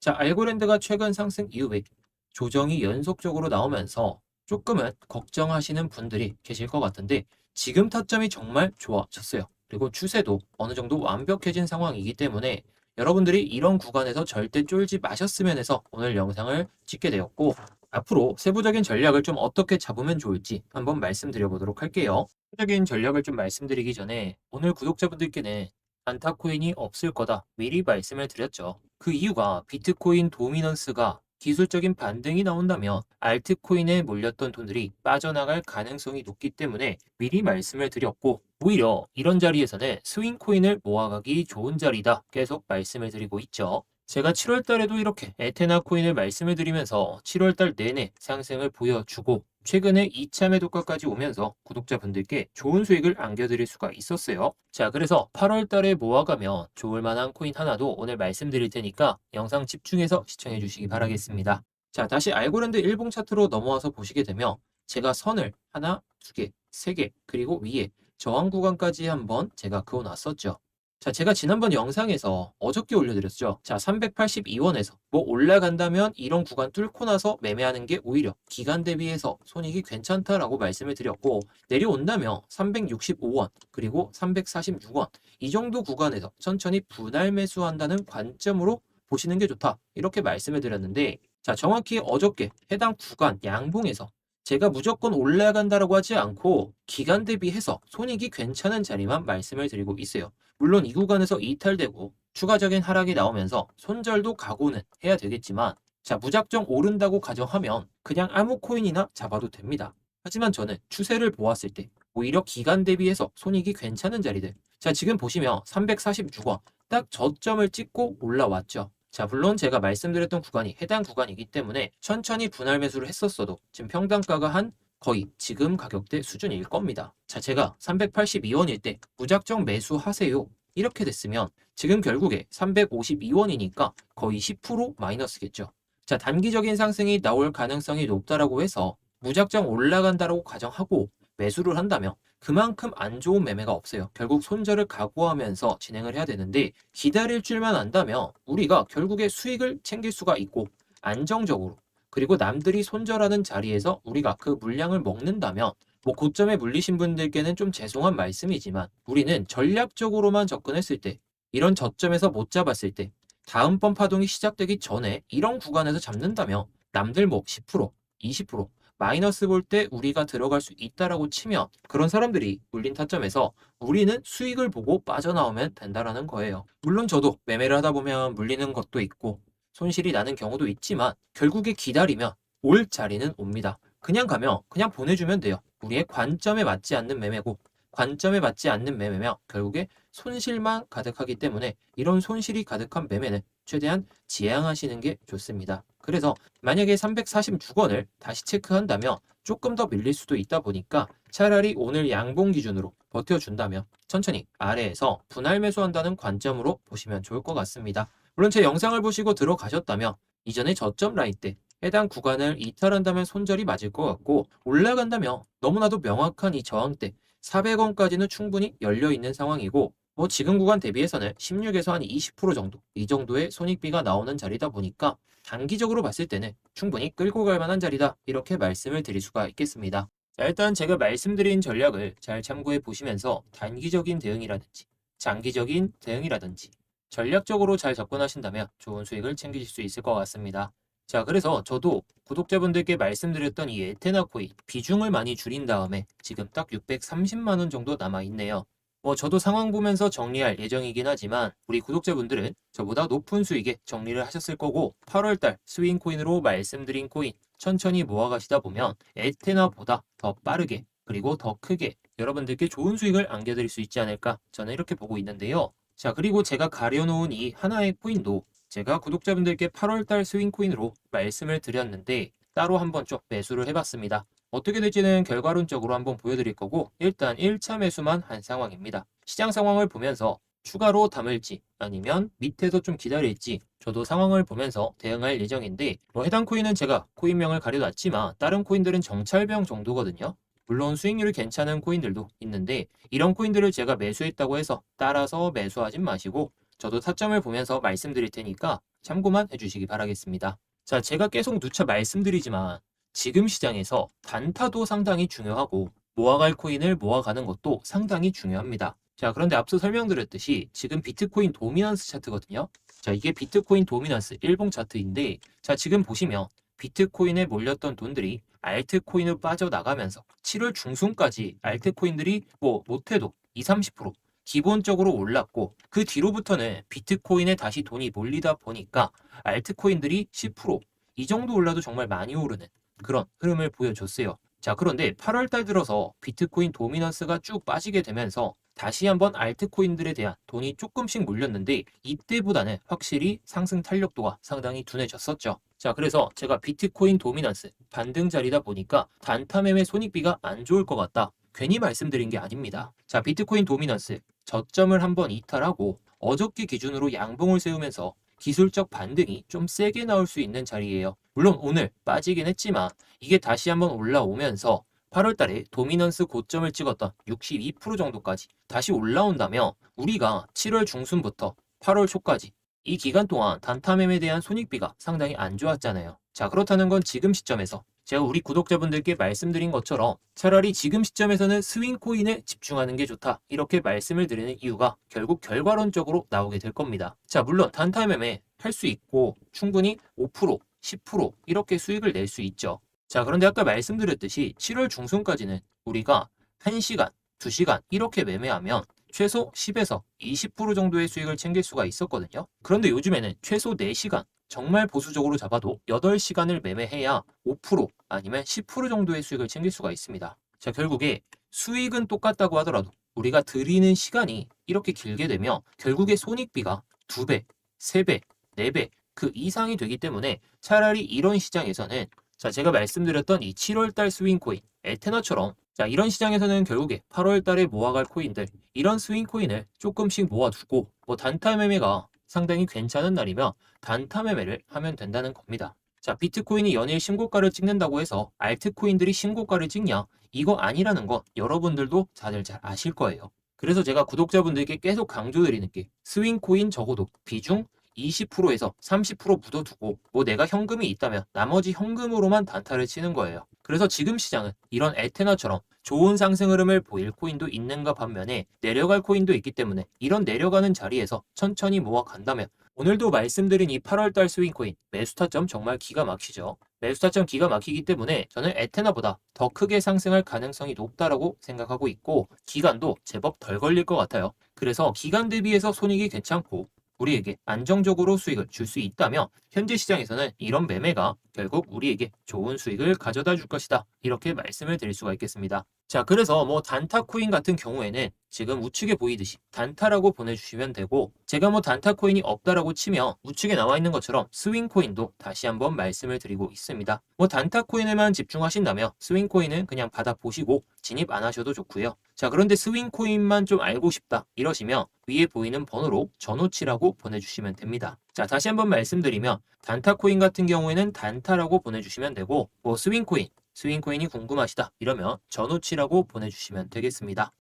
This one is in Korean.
자, 알고랜드가 최근 상승 이후에 조정이 연속적으로 나오면서 조금은 걱정하시는 분들이 계실 것 같은데 지금 타점이 정말 좋아졌어요. 그리고 추세도 어느 정도 완벽해진 상황이기 때문에 여러분들이 이런 구간에서 절대 쫄지 마셨으면 해서 오늘 영상을 찍게 되었고 앞으로 세부적인 전략을 좀 어떻게 잡으면 좋을지 한번 말씀드려 보도록 할게요. 세부적인 전략을 좀 말씀드리기 전에 오늘 구독자분들께는 안타코인이 없을 거다 미리 말씀을 드렸죠. 그 이유가 비트코인 도미넌스가 기술적인 반등이 나온다면 알트코인에 몰렸던 돈들이 빠져나갈 가능성이 높기 때문에 미리 말씀을 드렸고 오히려 이런 자리에서는 스윙코인을 모아가기 좋은 자리다 계속 말씀을 드리고 있죠. 제가 7월 달에도 이렇게 에테나 코인을 말씀을 드리면서 7월 달 내내 상승을 보여주고 최근에 2차 매도가까지 오면서 구독자분들께 좋은 수익을 안겨드릴 수가 있었어요. 자, 그래서 8월 달에 모아가면 좋을 만한 코인 하나도 오늘 말씀드릴 테니까 영상 집중해서 시청해 주시기 바라겠습니다. 자, 다시 알고랜드 일봉 차트로 넘어와서 보시게 되면 제가 선을 하나, 두 개, 세 개, 그리고 위에 저항 구간까지 한번 제가 그어놨었죠. 자, 제가 지난번 영상에서 어저께 올려드렸죠. 자, 382원에서 뭐 올라간다면 이런 구간 뚫고 나서 매매하는 게 오히려 기간 대비해서 손익이 괜찮다라고 말씀을 드렸고 내려온다면 365원 그리고 346원 이 정도 구간에서 천천히 분할 매수한다는 관점으로 보시는 게 좋다 이렇게 말씀을 드렸는데 자 정확히 어저께 해당 구간 양봉에서 제가 무조건 올라간다라고 하지 않고 기간 대비해서 손익이 괜찮은 자리만 말씀을 드리고 있어요. 물론 이 구간에서 이탈되고 추가적인 하락이 나오면서 손절도 각오는 해야 되겠지만 자 무작정 오른다고 가정하면 그냥 아무 코인이나 잡아도 됩니다. 하지만 저는 추세를 보았을 때 오히려 기간 대비해서 손익이 괜찮은 자리들 자 지금 보시면 346원 딱 저점을 찍고 올라왔죠. 자, 물론 제가 말씀드렸던 구간이 해당 구간이기 때문에 천천히 분할 매수를 했었어도 지금 평단가가 한 거의 지금 가격대 수준일 겁니다. 자, 제가 382원일 때 무작정 매수하세요. 이렇게 됐으면 지금 결국에 352원이니까 거의 10% 마이너스겠죠. 자, 단기적인 상승이 나올 가능성이 높다라고 해서 무작정 올라간다라고 가정하고 매수를 한다면 그만큼 안 좋은 매매가 없어요. 결국 손절을 각오하면서 진행을 해야 되는데 기다릴 줄만 안다면 우리가 결국에 수익을 챙길 수가 있고 안정적으로 그리고 남들이 손절하는 자리에서 우리가 그 물량을 먹는다면 뭐 고점에 물리신 분들께는 좀 죄송한 말씀이지만 우리는 전략적으로만 접근했을 때 이런 저점에서 못 잡았을 때 다음번 파동이 시작되기 전에 이런 구간에서 잡는다면 남들 뭐 10%, 20% 마이너스 볼 때 우리가 들어갈 수 있다라고 치면 그런 사람들이 물린 타점에서 우리는 수익을 보고 빠져나오면 된다라는 거예요. 물론 저도 매매를 하다 보면 물리는 것도 있고 손실이 나는 경우도 있지만 결국에 기다리면 올 자리는 옵니다. 그냥 가면 그냥 보내주면 돼요. 우리의 관점에 맞지 않는 매매고 관점에 맞지 않는 매매면 결국에 손실만 가득하기 때문에 이런 손실이 가득한 매매는 최대한 지양하시는 게 좋습니다. 그래서 만약에 346원을 다시 체크한다면 조금 더 밀릴 수도 있다 보니까 차라리 오늘 양봉 기준으로 버텨준다면 천천히 아래에서 분할 매수한다는 관점으로 보시면 좋을 것 같습니다. 물론 제 영상을 보시고 들어가셨다면 이전에 저점 라인 때 해당 구간을 이탈한다면 손절이 맞을 것 같고 올라간다면 너무나도 명확한 이 저항대 400원까지는 충분히 열려 있는 상황이고 뭐 지금 구간 대비해서는 16에서 한 20% 정도 이 정도의 손익비가 나오는 자리다 보니까 단기적으로 봤을 때는 충분히 끌고 갈 만한 자리다 이렇게 말씀을 드릴 수가 있겠습니다. 자, 일단 제가 말씀드린 전략을 잘 참고해 보시면서 단기적인 대응이라든지 장기적인 대응이라든지 전략적으로 잘 접근하신다면 좋은 수익을 챙기실 수 있을 것 같습니다. 자, 그래서 저도 구독자분들께 말씀드렸던 이 에테나 코인 비중을 많이 줄인 다음에 지금 딱 630만 원 정도 남아 있네요. 뭐 저도 상황 보면서 정리할 예정이긴 하지만 우리 구독자분들은 저보다 높은 수익에 정리를 하셨을 거고 8월달 스윙 코인으로 말씀드린 코인 천천히 모아가시다 보면 에테나보다 더 빠르게 그리고 더 크게 여러분들께 좋은 수익을 안겨드릴 수 있지 않을까 저는 이렇게 보고 있는데요. 자 그리고 제가 가려놓은 이 하나의 코인도 제가 구독자분들께 8월달 스윙 코인으로 말씀을 드렸는데 따로 한번 쭉 매수를 해봤습니다. 어떻게 될지는 결과론적으로 한번 보여드릴 거고 일단 1차 매수만 한 상황입니다. 시장 상황을 보면서 추가로 담을지 아니면 밑에서 좀 기다릴지 저도 상황을 보면서 대응할 예정인데 뭐 해당 코인은 제가 코인명을 가려놨지만 다른 코인들은 정찰병 정도거든요. 물론 수익률이 괜찮은 코인들도 있는데 이런 코인들을 제가 매수했다고 해서 따라서 매수하진 마시고 저도 타점을 보면서 말씀드릴 테니까 참고만 해주시기 바라겠습니다. 자, 제가 계속 누차 말씀드리지만 지금 시장에서 단타도 상당히 중요하고 모아갈 코인을 모아가는 것도 상당히 중요합니다. 자, 그런데 앞서 설명드렸듯이 지금 비트코인 도미넌스 차트거든요. 자, 이게 비트코인 도미넌스 일봉 차트인데 자, 지금 보시면 비트코인에 몰렸던 돈들이 알트코인으로 빠져나가면서 7월 중순까지 알트코인들이 뭐 못해도 20, 30% 기본적으로 올랐고 그 뒤로부터는 비트코인에 다시 돈이 몰리다 보니까 알트코인들이 10%이 정도 올라도 정말 많이 오르는 그런 흐름을 보여줬어요. 자, 그런데 8월 달 들어서 비트코인 도미넌스가 쭉 빠지게 되면서 다시 한번 알트코인들에 대한 돈이 조금씩 몰렸는데 이때보다는 확실히 상승 탄력도가 상당히 둔해졌었죠. 자, 그래서 제가 비트코인 도미넌스 반등 자리다 보니까 단타 매매 손익비가 안 좋을 것 같다. 괜히 말씀드린 게 아닙니다. 자, 비트코인 도미넌스 저점을 한번 이탈하고 어저께 기준으로 양봉을 세우면서 기술적 반등이 좀 세게 나올 수 있는 자리예요. 물론 오늘 빠지긴 했지만 이게 다시 한번 올라오면서 8월 달에 도미넌스 고점을 찍었던 62% 정도까지 다시 올라온다면 우리가 7월 중순부터 8월 초까지 이 기간 동안 단타 매매에 대한 손익비가 상당히 안 좋았잖아요. 자, 그렇다는 건 지금 시점에서 제가 우리 구독자분들께 말씀드린 것처럼 차라리 지금 시점에서는 스윙 코인에 집중하는 게 좋다. 이렇게 말씀을 드리는 이유가 결국 결과론적으로 나오게 될 겁니다. 자, 물론 단타 매매 할 수 있고 충분히 5%, 10% 이렇게 수익을 낼 수 있죠. 자, 그런데 아까 말씀드렸듯이 7월 중순까지는 우리가 1시간, 2시간 이렇게 매매하면 최소 10에서 20% 정도의 수익을 챙길 수가 있었거든요. 그런데 요즘에는 최소 4시간, 정말 보수적으로 잡아도 8시간을 매매해야 5% 아니면 10% 정도의 수익을 챙길 수가 있습니다. 자, 결국에 수익은 똑같다고 하더라도 우리가 들이는 시간이 이렇게 길게 되면 결국에 손익비가 2배, 3배, 4배 그 이상이 되기 때문에 차라리 이런 시장에서는 자, 제가 말씀드렸던 이 7월달 스윙코인, 에테나처럼 자, 이런 시장에서는 결국에 8월 달에 모아갈 코인들, 이런 스윙 코인을 조금씩 모아두고 뭐 단타 매매가 상당히 괜찮은 날이면 단타 매매를 하면 된다는 겁니다. 자, 비트코인이 연일 신고가를 찍는다고 해서 알트코인들이 신고가를 찍냐? 이거 아니라는 건 여러분들도 다들 잘 아실 거예요. 그래서 제가 구독자분들께 계속 강조드리는 게 스윙 코인 적어도 비중 20%에서 30% 묻어두고 뭐 내가 현금이 있다면 나머지 현금으로만 단타를 치는 거예요. 그래서 지금 시장은 이런 에테나처럼 좋은 상승 흐름을 보일 코인도 있는가 반면에 내려갈 코인도 있기 때문에 이런 내려가는 자리에서 천천히 모아 간다면 오늘도 말씀드린 이 8월달 스윙 코인 매수 타점 정말 기가 막히죠. 매수 타점 기가 막히기 때문에 저는 에테나보다 더 크게 상승할 가능성이 높다라고 생각하고 있고 기간도 제법 덜 걸릴 것 같아요. 그래서 기간 대비해서 손익이 괜찮고 우리에게 안정적으로 수익을 줄 수 있다면 현재 시장에서는 이런 매매가 결국 우리에게 좋은 수익을 가져다 줄 것이다. 이렇게 말씀을 드릴 수가 있겠습니다. 자, 그래서 뭐 단타 코인 같은 경우에는 지금 우측에 보이듯이 단타라고 보내주시면 되고 제가 뭐 단타 코인이 없다라고 치면 우측에 나와 있는 것처럼 스윙 코인도 다시 한번 말씀을 드리고 있습니다. 뭐 단타 코인에만 집중하신다면 스윙 코인은 그냥 받아 보시고 진입 안 하셔도 좋고요. 자, 그런데 스윙 코인만 좀 알고 싶다 이러시면 위에 보이는 번호로 전호치라고 보내주시면 됩니다. 자, 다시 한번 말씀드리면 단타 코인 같은 경우에는 단타라고 보내주시면 되고 뭐 스윙 코인 스윙 코인이 궁금하시다 이러면 전호치라고 보내주시면 되겠습니다.